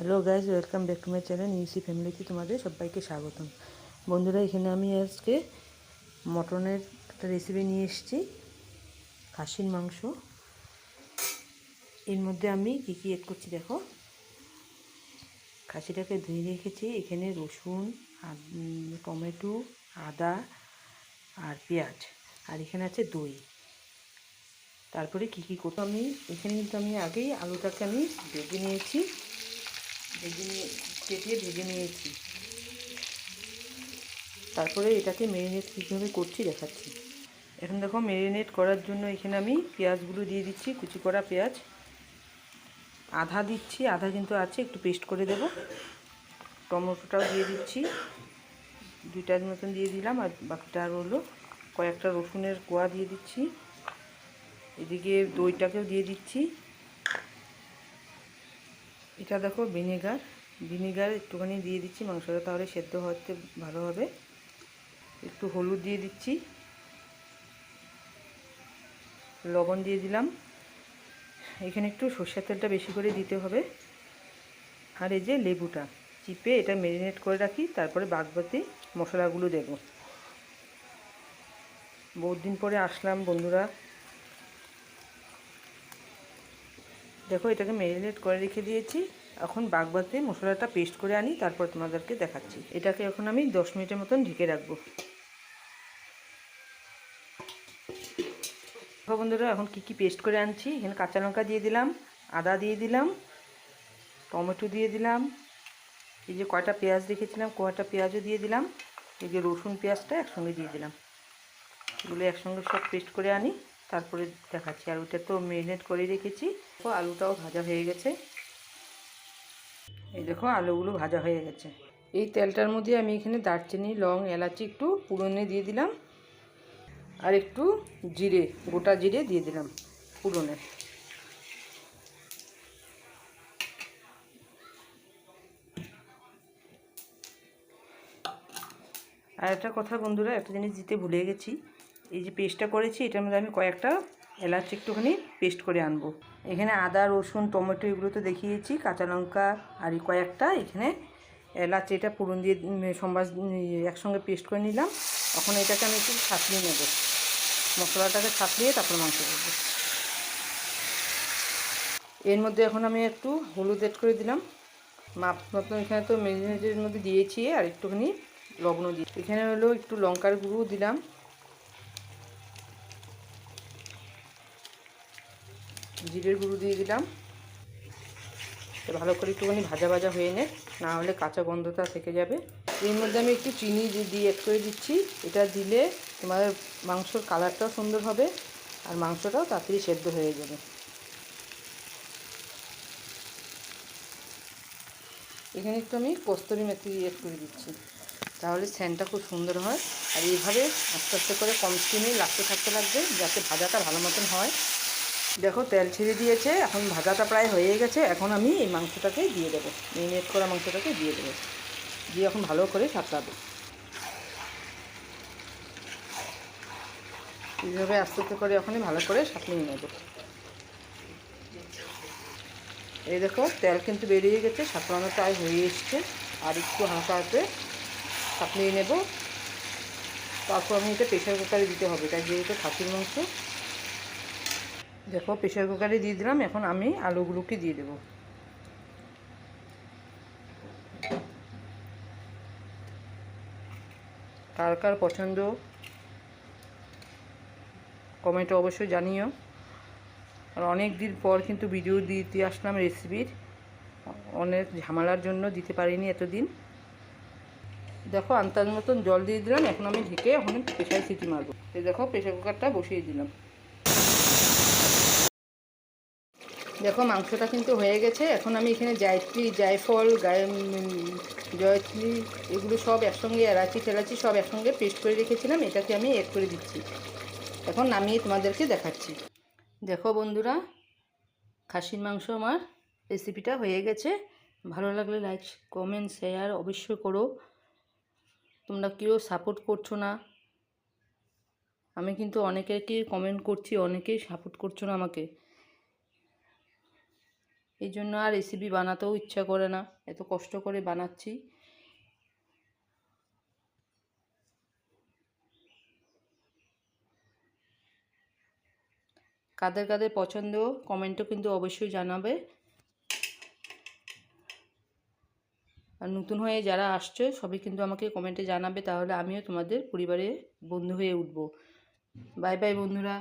Hello guys welcome back to my channel UC ফ্যামিলিতে তোমাদের সবাইকে স্বাগতম। বন্ধুরা, এখানে আমি আজকে মটনের একটা রেসিপি নিয়ে এসেছি, খাসির মাংস। এর মধ্যে আমি কী কী এড করছি দেখো। খাসিটাকে ধুয়ে রেখেছি, এখানে রসুন টমেটো, আদা আর পেঁয়াজ। আর এখানে আছে দই। তারপরে কী কী করতে আমি, এখানে কিন্তু আমি আগেই আলুটাকে আমি ভেজে নিয়েছি। ভেজে নিয়ে, কেটে ভেজে নিয়েছি। তারপরে এটাকে ম্যারিনেট কীভাবে করছি, দেখাচ্ছি। এখন দেখো ম্যারিনেট করার জন্য এখানে আমি পেঁয়াজগুলো দিয়ে দিচ্ছি, কুচি করা পেঁয়াজ। আধা দিচ্ছি, আধা কিন্তু আছে, একটু পেস্ট করে দেব। টমেটোটাও দিয়ে দিচ্ছি। দুইটার মতন দিয়ে দিলাম, আর বাকিটা আর হলো কয়েকটা রসুনের কোয়া দিয়ে দিচ্ছি। এদিকে দইটাকেও দিয়ে দিচ্ছি। এটা দেখো ভিনেগার। ভিনেগার একটুখানি দিয়ে দিচ্ছি, মাংসটা তাহলে সেদ্ধ হতে ভালো হবে। একটু হলুদ দিয়ে দিচ্ছি। লবণ দিয়ে দিলাম। এখানে একটু সর্ষের তেলটা বেশি করে দিতে হবে। আর এই যে লেবুটা, চিপে এটা ম্যারিনেট করে রাখি, তারপরে বাগবাতি মশলাগুলো দেব। বহুত দিন পরে আসলাম বন্ধুরা। দেখো, এটাকে ম্যারিনেট করে রেখে দিয়েছি। এখন বাগবাতে মশলাটা পেস্ট করে আনি, তারপর তোমাদেরকে দেখাচ্ছি। এটাকে এখন আমি দশ মিনিটের মতন ঢেকে রাখব। বন্ধুরা, এখন কি কি পেস্ট করে আনছি? এখানে কাঁচা লঙ্কা দিয়ে দিলাম, আদা দিয়ে দিলাম, টমেটো দিয়ে দিলাম, এই যে কয়টা পেঁয়াজ রেখেছিলাম, কয়টা পেঁয়াজও দিয়ে দিলাম, এই যে রসুন পেঁয়াজটা একসঙ্গে দিয়ে দিলাম। এগুলো একসঙ্গে সব পেস্ট করে আনি। তারপরে দেখাচ্ছি আর ওটা তো ম্যারিনেট করে রেখেছি। আলুটাও ভাজা হয়ে গেছে। এই দেখো, আলুগুলো ভাজা হয়ে গেছে। এই তেলটার মধ্যে আমি এখানে দারচিনি, লং, এলাচি একটু পুরনে দিয়ে দিলাম। আর একটু জিরে, গোটা জিরে দিয়ে দিলাম পুরনে। আর একটা কথা বন্ধুরা, একটা জিনিস দিতে ভুলে গেছি। এই যে পেস্টটা করেছি, এটার মধ্যে আমি কয়েকটা এলাচ একটুখানি পেস্ট করে আনব। এখানে আদা, রসুন, টমেটো এগুলো তো দেখিয়েছি, কাঁচা লঙ্কা আর এই কয়েকটা এখানে এলাচ, এটা পুরন দিয়ে সম্বাস একসঙ্গে পেস্ট করে নিলাম। এখন এটাকে আমি একটু ছাঁচড়িয়ে নেব। মশলাটাকে ছাঁচড়িয়ে তারপর মাংস করব। এর মধ্যে এখন আমি একটু হলুদ এড করে দিলাম। মাপ, মতন এখানে তো মেরিনেটের মধ্যে দিয়েছি আর একটুখানি লবণ দিয়ে এখানে হলো একটু লঙ্কার গুঁড়ো দিলাম। জিরের গুঁড়ো দিয়ে দিলাম। ভালো করে একটুখানি ভাজা ভাজা হয়ে নে, না হলে কাঁচা গন্ধটা থেকে যাবে। এর মধ্যে আমি একটু চিনি দিয়ে- অ্যাড করে দিচ্ছি। এটা দিলে তোমাদের মাংসর কালারটাও সুন্দর হবে, আর মাংসটাও তাড়াতাড়ি সেদ্ধ হয়ে যাবে। এখানে একটু আমি কস্তুরি মেথি অ্যাড করে দিচ্ছি। তাহলে স্যানটা খুব সুন্দর হয়। আর এইভাবে আস্তে আস্তে করে কম স্টিমে লাগতে থাকতে লাগবে, যাতে ভাজাটা ভালো মতন হয়। দেখো, তেল ছেড়ে দিয়েছে, এখন ভাজাটা প্রায় হয়ে গেছে, এখন আমি এই মাংসটাকে দিয়ে দেবো মেরিনেট করা মাংসটাকে দিয়ে দেবো, দিয়ে এখন ভালো করে সাঁতলাবো এইভাবে আস্তে আস্তে করে ওখানে ভালো করে সাঁতলিয়ে নেব। এই দেখো, তেল কিন্তু বেরিয়ে গেছে সাঁতলানো প্রায় হয়ে এসছে, আর একটু হালকা হাতে সাঁতলিয়ে নেব। তারপর আমি এটা প্রেশার কুকারে দিতে হবে, তাই যেহেতু খাসির মাংস দেখো প্রেশার কুকারে দিয়ে দিলাম, এখন আমি আলুগুলোকে দিয়ে দেবো। কার কার পছন্দ কমেন্টে অবশ্যই জানিও। আর অনেক দিন পর কিন্তু ভিডিও দিতে আসলাম রেসিপির অনেক ঝামেলার জন্য দিতে পারিনি এতদিন। দেখো আন্তাজ মতন জল দিয়ে দিলাম, এখন আমি ঢেকে এখন প্রেশার সিটি মারবো। দেখো প্রেশার কুকারটা বসিয়ে দিলাম। দেখো, মাংসটা কিন্তু হয়ে গেছে। এখন আমি এখানে জায়ত্রী, জায়ফল জয়ত্রী এগুলো সব একসঙ্গে, এলাচি টেলাচি সব একসঙ্গে পেস্ট করে রেখেছিলাম। এটাকে আমি এড করে দিচ্ছি। এখন নামিয়ে তোমাদেরকে দেখাচ্ছি। দেখো বন্ধুরা, খাসির মাংস আমার রেসিপিটা হয়ে গেছে। ভালো লাগলে লাইক কমেন্ট শেয়ার অবশ্যই করো। তোমরা কেউ সাপোর্ট করছ না। আমি কিন্তু অনেকেকে কমেন্ট করছি, অনেকেই সাপোর্ট করছ না আমাকে। এই জন্য আর রেসিপি বানাতেও ইচ্ছা করে না। এত কষ্ট করে বানাচ্ছি। কাদের কাদের পছন্দ কমেন্টও কিন্তু অবশ্যই জানাবে। আর নতুন হয়ে যারা আসছে, সবই কিন্তু আমাকে কমেন্টে জানাবে, তাহলে আমিও তোমাদের পরিবারে বন্ধু হয়ে উঠবো। বাই বাই বন্ধুরা।